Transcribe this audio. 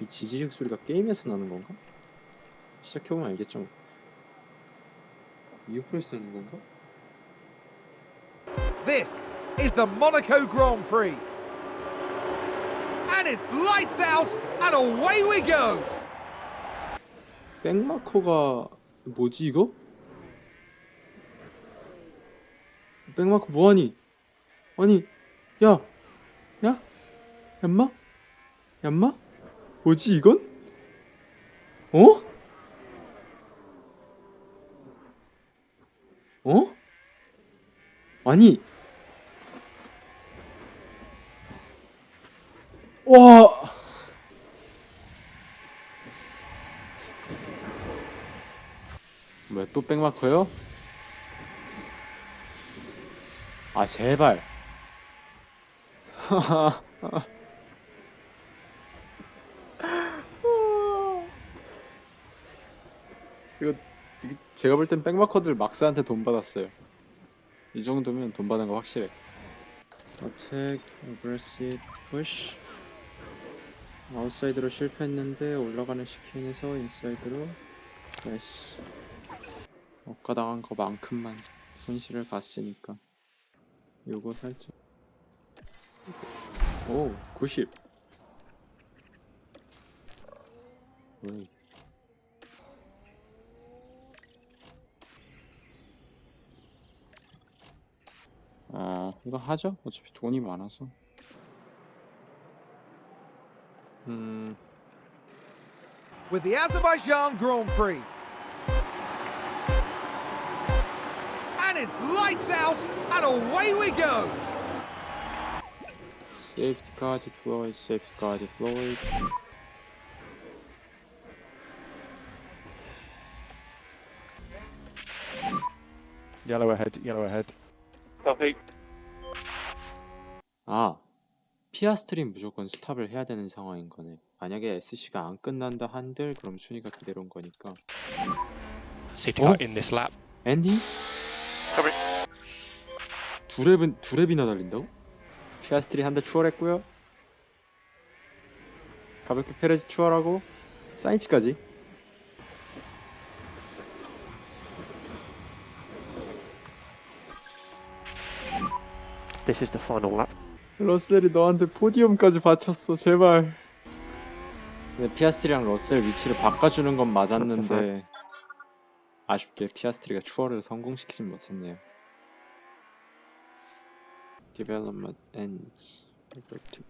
이 지지직 소리가 게임에서 나는 건가? 시작해보면 알겠죠. 뭐. 이어플레이스 하는 건가? This is the Monaco Grand Prix. And it's lights out and away we go. 백마커가 뭐지 이거? 백마커 뭐하니? 아니 야! 야? 얌마? 얌마? 뭐지 이건? 어? 어? 아니 와 뭐야 또 백마커요? 아 제발 이거 제가 볼 땐 백마커들 막스한테 돈 받았어요. 이 정도면 돈 받은 거 확실해. 어택, 어그레시브, 푸시 아웃사이드로 실패했는데 올라가는 시킨에서 인사이드로 나이스 억가당한 거만큼만 손실을 봤으니까. 요거 살짝. 오 90. 오. 이거 하죠 어차피 돈이 많아서 음 With the Azerbaijan Grand Prix. And it's lights out and away we go. safety car deployed safety car deployed Yellow ahead, yellow ahead. Copy. 아, 피아스트림 무조건 스탑을 해야 되는 상황인 거네. 만약에 SC가 안 끝난다 한들 그럼 순위가 그대로인 거니까. Safety car in this lap. 앤디? Cover. 두 랩은 두 랩이나 달린다고? 피아스트리 한대 추월했고요. 가볍게 페레즈 추월하고 사인치까지. This is the final lap. 러셀이 너한테 포디움까지 바쳤어, 제발. 근데 피아스트리랑 러셀 위치를 바꿔주는 건 맞았는데 아쉽게 피아스트리가 추월을 성공시키진 못했네요. Development ends. Liberty